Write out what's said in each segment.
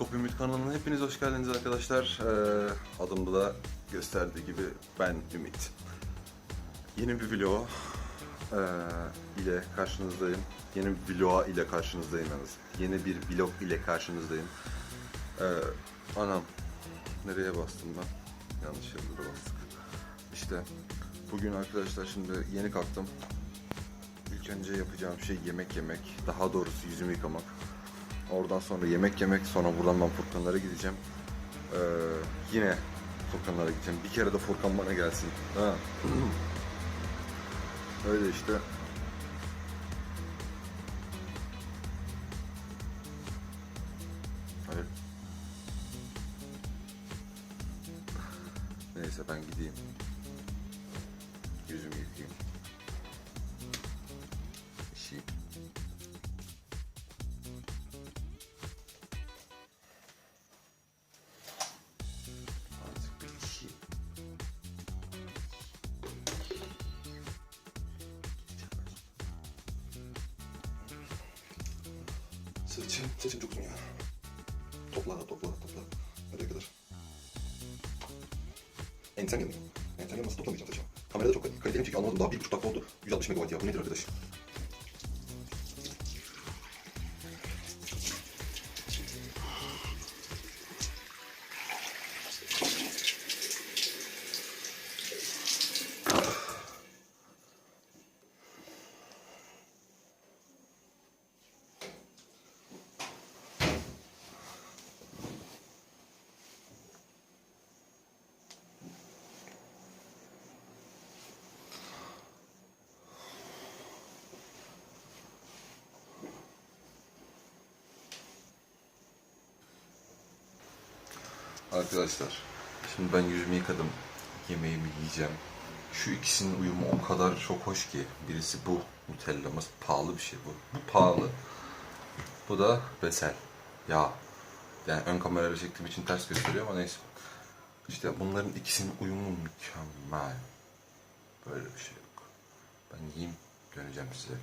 Skop Ümit kanalına hepiniz hoş geldiniz arkadaşlar. Ee, adımda da gösterdiği gibi ben Ümit. Yeni bir vlog ile karşınızdayım. Yeni bir vlog ile karşınızdayım yalnız. Yeni bir vlog ile karşınızdayım. Ee, anam nereye bastım ben? Yanlış yerlere bastık. İşte bugün arkadaşlar şimdi yeni kalktım. İlk önce yapacağım şey yemek yemek. Daha doğrusu yüzümü yıkamak. Oradan sonra yemek yemek. Sonra buradan ben Furkanlara gideceğim. Ee, yine Furkanlara gideceğim. Bir kere de Furkan bana gelsin. Ha. Öyle işte. Hadi. Neyse ben gideyim. Yüzümü yıkayayım. Saçım çok uzun ya. Topla, topla, topla. Nereye kadar? Ensem yanıyor. Ensem yanmasın toplamayacağım saçımı. Kamerada çok kaliteli çekiyor. Anlamadım daha bir buçuk dakika oldu. 160 megabayt ya. Bu nedir arkadaş? Arkadaşlar, şimdi ben yüzümü yıkadım. Yemeğimi yiyeceğim. Şu ikisinin uyumu o kadar çok hoş ki. Birisi bu Nutella'mız. Pahalı bir şey bu. Bu pahalı. Bu da Besel. Ya. Yani ön kamerayla çektiğim için ters gösteriyor ama neyse. İşte bunların ikisinin uyumu mükemmel. Böyle bir şey yok. Ben yiyeyim döneceğim size.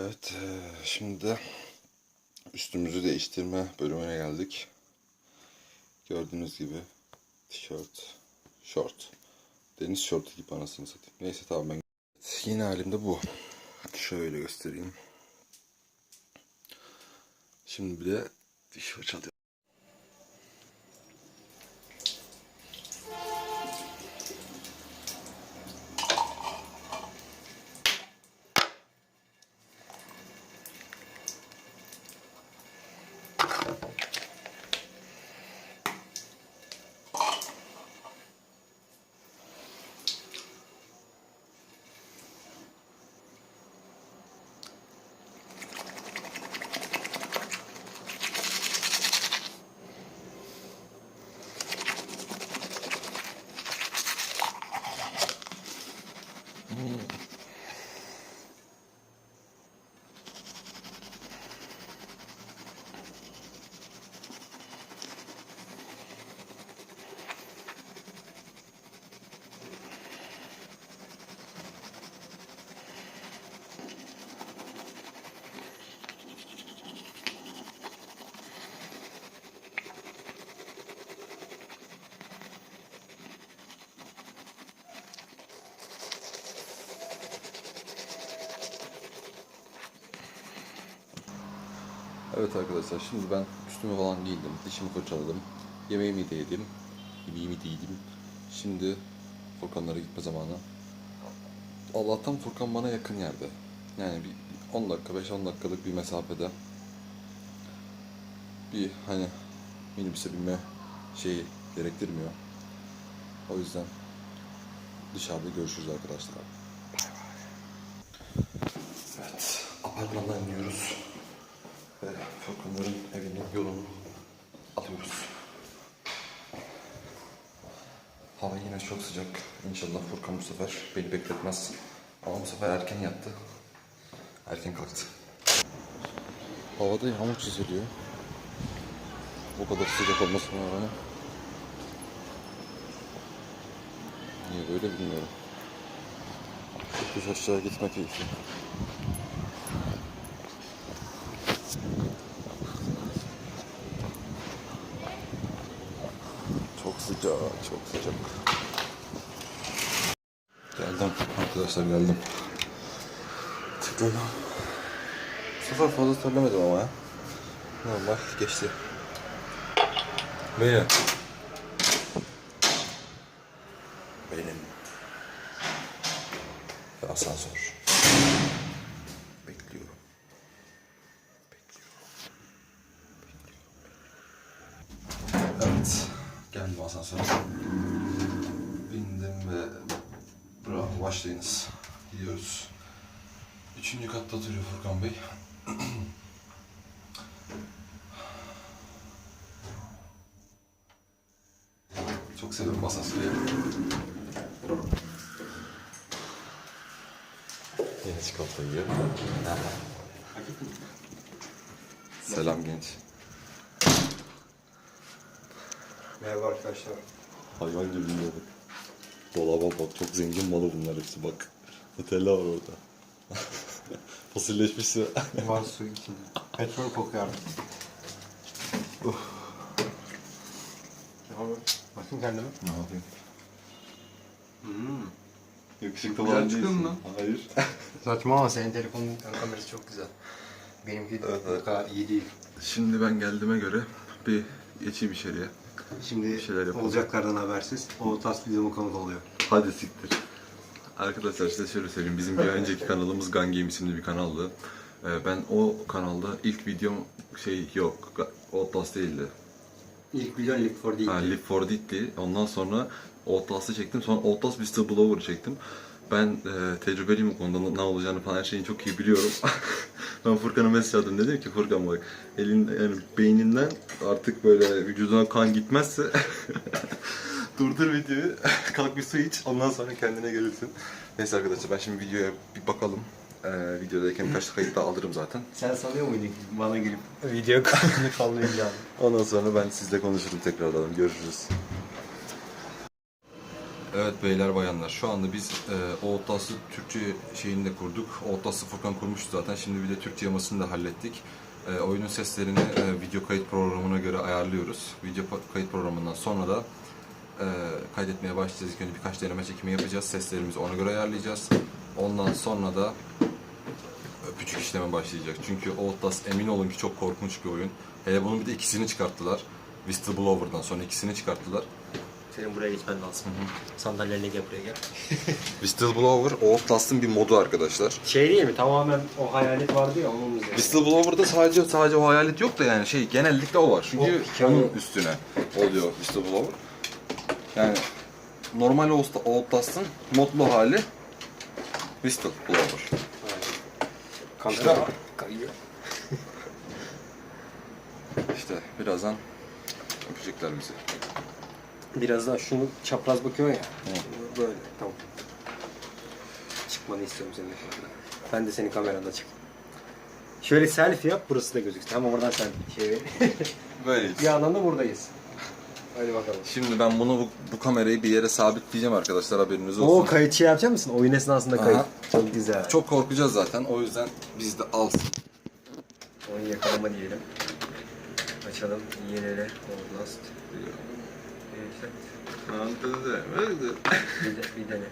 Evet, eee, şimdi de üstümüzü değiştirme bölümüne geldik. Gördüğünüz gibi tişört, şort. Deniz şortu gibi anasını satayım. Neyse tamam ben... Yine halimde bu. Şöyle göstereyim. Şimdi bir de diş fırçalayalım. Evet arkadaşlar şimdi ben üstümü falan giydim, dişimi fırçaladım, yemeğimi de yedim, yemeğimi de yedim. Şimdi Furkanlara gitme zamanı. Allah'tan Furkan bana yakın yerde. Yani bir 10 dakika, 5-10 dakikalık bir mesafede. Bir hani minibüse binme şeyi gerektirmiyor. O yüzden dışarıda görüşürüz arkadaşlar. Bay bay. Evet, apartmandan iniyoruz. Ve Furkanların evinin yolunu alıyoruz. Hava yine çok sıcak. İnşallah Furkan bu sefer beni bekletmez. Ama bu sefer erken yattı. Erken kalktı. Havada yağmur çiziliyor. O kadar sıcak olmasına rağmen. Niye böyle bilmiyorum. Yokuş aşağı gitme keyfi. Çok sıcak, sıcak. Geldim arkadaşlar geldim. Tıkladım. Bu sefer fazla terlemedim ama ya. Normal geçti. Benim. Benim. Asansör. Başlayınız. Gidiyoruz. Üçüncü katta oturuyor Furkan Bey. Çok seviyorum asansörü. Yine çikolata yiyor. Selam genç. Merhaba arkadaşlar. Hayvan gibi yiyorduk. Dolaba bak çok zengin malı bunlar hepsi bak. Nutella var orada. Fosilleşmişse. Var su içinde. Petrol kokuyor artık. Bakayım kendime. ne yapayım? Hmm. Yakışıklı Güzel çıkıyor değilsin. mu Hayır. Saçma ama senin telefonun ön kamerası çok güzel. Benimki Evet, bu evet. kadar iyi değil. Şimdi ben geldiğime göre bir geçeyim içeriye. Şimdi şeyler yapalım. olacaklardan habersiz. O tas videomu konuk oluyor. Hadi siktir. Arkadaşlar size şöyle söyleyeyim. Bizim bir önceki kanalımız Gun Game isimli bir kanaldı. Ee, Ben o kanalda ilk videom şey yok. Outlast değildi. İlk video Live for değil. Ha, Live for Dead'ti. Ondan sonra Outlast'ı çektim. Sonra Outlast Whistleblower çektim. Ben e, tecrübeliyim o konuda ne olacağını falan her şeyi çok iyi biliyorum. ben Furkan'a mesaj attım. Dedim ki Furkan bak elin yani beyninden artık böyle vücuduna kan gitmezse durdur videoyu. Kalk bir su iç. Ondan sonra kendine gelirsin. Neyse arkadaşlar ben şimdi videoya bir bakalım. Ee, videodayken birkaç kayıt daha alırım zaten. Sen sanıyor muydun bana gelip video kanalını kalmayacağını? Ondan sonra ben sizle konuşurum tekrardan. Görüşürüz. Evet beyler bayanlar şu anda biz e, Outlast'ı Türkçe şeyini de kurduk. Outlast'ı Furkan kurmuştu zaten. Şimdi bir de Türkçe yamasını da hallettik. E, oyunun seslerini e, video kayıt programına göre ayarlıyoruz. Video kayıt programından sonra da e, kaydetmeye başlayacağız. İlk önce birkaç deneme çekimi yapacağız. Seslerimizi ona göre ayarlayacağız. Ondan sonra da öpücük işleme başlayacak. Çünkü Outlast emin olun ki çok korkunç bir oyun. Hele bunun bir de ikisini çıkarttılar. Whistleblower'dan sonra ikisini çıkarttılar. Senin buraya gitmen lazım. Sandalyenle gel buraya gel. Whistleblower Outlast'ın bir modu arkadaşlar. Şey değil mi? Tamamen o hayalet vardı ya onun üzerine. Whistleblower'da sadece sadece o hayalet yok da yani şey genellikle o var. Çünkü O hikaye- onun üstüne oluyor Whistleblower. Yani normal Outlast- Outlast'ın modlu hali Whistleblower. Kamera kayıyor. İşte birazdan öpecekler bizi. Biraz daha şunu çapraz bakıyor ya. Böyle tamam. Çıkmanı istiyorum senin ekranda. Ben de senin kameranda çık. Şöyle selfie yap burası da gözüksün. Ama oradan sen şey. Böyleyiz. bir yandan da buradayız. Hadi bakalım. Şimdi ben bunu bu, bu kamerayı bir yere sabitleyeceğim arkadaşlar haberiniz olsun. O kayıt şey yapacak mısın? Oyun esnasında kayıt. Aha. Çok güzel. Çok korkacağız zaten. O yüzden biz de alsın. Oyun yakalama diyelim. Açalım. Yenile. Outlast. Evet. Bir, de, bir dene.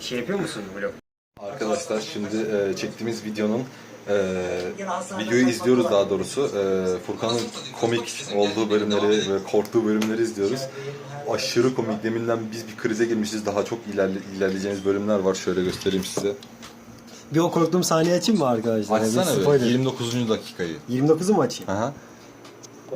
Şey yapıyor musun vlog? Arkadaşlar şimdi e, çektiğimiz videonun Ee, videoyu izliyoruz daha doğrusu. Ee, Furkan'ın komik olduğu bölümleri ve korktuğu bölümleri izliyoruz. Aşırı komik. Deminden biz bir krize girmişiz. Daha çok ilerle, ilerleyeceğimiz bölümler var. Şöyle göstereyim size. Bir o korktuğum sahneyi açayım mı arkadaşlar? Açsana Bir be. spoiler. 29. dakikayı. 29'u mu açayım? Aha.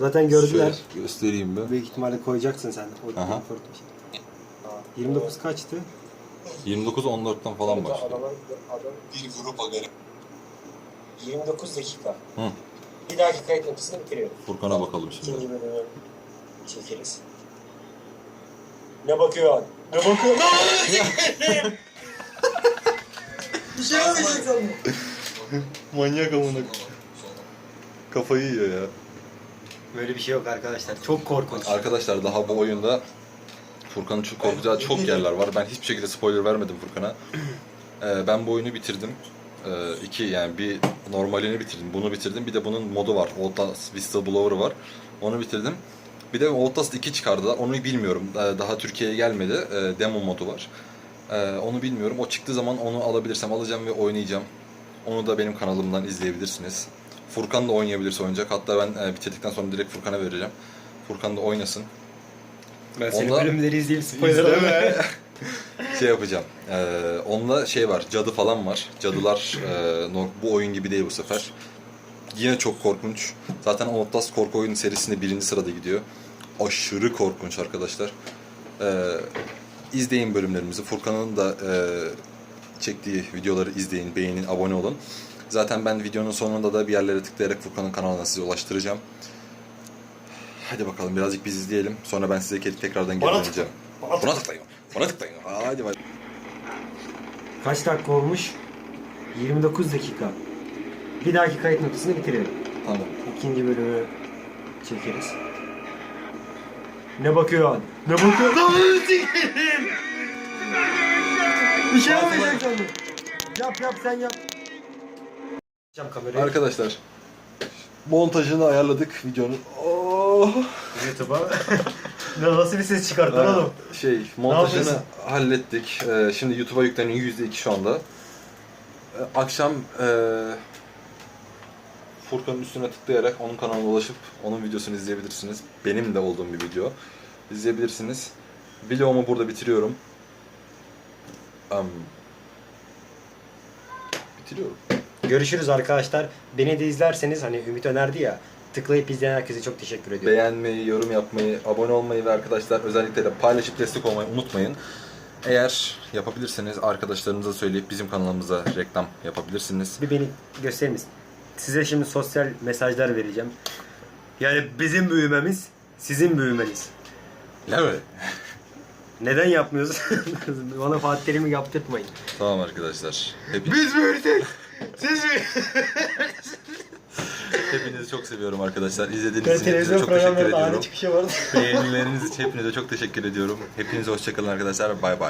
Zaten gördüler. Şöyle göstereyim be. Büyük ihtimalle koyacaksın sen. O Aha. korkmuş. Aa, 29 kaçtı? 29 14'ten falan başlıyor. Bir grup haberi. 29 dakika. Hı. Bir dahaki kayıt bitiriyorum. Furkan'a bakalım şimdi. İkinci bölümü çekeriz. Ne bakıyorsun? Ne bakıyorsun? Bir şey olmayacak sandım. Manyak amına. Kafayı yiyor ya. Böyle bir şey yok arkadaşlar. Çok korkunç. Arkadaşlar daha bu oyunda Furkan'ın çok korkacağı çok yerler var. Ben hiçbir şekilde spoiler vermedim Furkan'a. Ee, ben bu oyunu bitirdim. Ee, iki yani bir normalini bitirdim. Bunu bitirdim. Bir de bunun modu var. Outlast Whistleblower var. Onu bitirdim. Bir de Outlast 2 çıkardılar. Onu bilmiyorum. Ee, daha Türkiye'ye gelmedi. Ee, demo modu var. Ee, onu bilmiyorum. O çıktığı zaman onu alabilirsem alacağım ve oynayacağım. Onu da benim kanalımdan izleyebilirsiniz. Furkan da oynayabilirse oynayacak. Hatta ben e, bitirdikten sonra direkt Furkan'a vereceğim. Furkan da oynasın. Ben senin Onda- bölümleri izleyip spoiler İzleme. şey yapacağım. Ee, onunla şey var, cadı falan var. Cadılar e, no- bu oyun gibi değil bu sefer. Yine çok korkunç. Zaten Outlast korku oyunu serisinde birinci sırada gidiyor. Aşırı korkunç arkadaşlar. Ee, izleyin bölümlerimizi. Furkan'ın da e, çektiği videoları izleyin, beğenin, abone olun. Zaten ben videonun sonunda da bir yerlere tıklayarak Furkan'ın kanalına size ulaştıracağım. Hadi bakalım birazcık biz izleyelim. Sonra ben size tekrardan geri Bana döneceğim. Buna tıklayın. Buna tıklayın. Hadi hadi. Kaç dakika olmuş? 29 dakika. Bir dahaki kayıt noktasını bitiriyorum. Tamam. İkinci bölümü çekeriz. Ne bakıyorsun? Ne bakıyorsun? Bir şey olmayacak sandım. Yap yap sen yap. Arkadaşlar montajını ayarladık videonun. Oh. YouTube'a. ne nasıl bir ses çıkarttın Ee, oğlum? Şey montajını yapıyorsun? hallettik. Ee, şimdi YouTube'a yükleniyor %2 şu anda. Ee, akşam e, Furkan'ın üstüne tıklayarak onun kanalına ulaşıp onun videosunu izleyebilirsiniz. Benim de olduğum bir video. İzleyebilirsiniz. Vlogumu burada bitiriyorum. Am, bitiriyorum. Görüşürüz arkadaşlar. Beni de izlerseniz hani Ümit önerdi ya. Tıklayıp izleyen herkese çok teşekkür ediyorum. Beğenmeyi, yorum yapmayı, abone olmayı ve arkadaşlar özellikle de paylaşıp destek olmayı unutmayın. Eğer yapabilirseniz arkadaşlarınıza söyleyip bizim kanalımıza reklam yapabilirsiniz. Bir beni gösterir misin? Size şimdi sosyal mesajlar vereceğim. Yani bizim büyümemiz sizin büyümeniz. Evet. Neden yapmıyoruz? Bana Fatih Terim'i yaptırtmayın. Tamam arkadaşlar. Hepiniz, Biz büyüdük. Siz hepinizi çok seviyorum arkadaşlar. İzlediğiniz için hepinize çok teşekkür ediyorum. çıkışı vardı. Beğenileriniz için hepinize çok teşekkür ediyorum. Hepinize hoşçakalın arkadaşlar. Bay bay.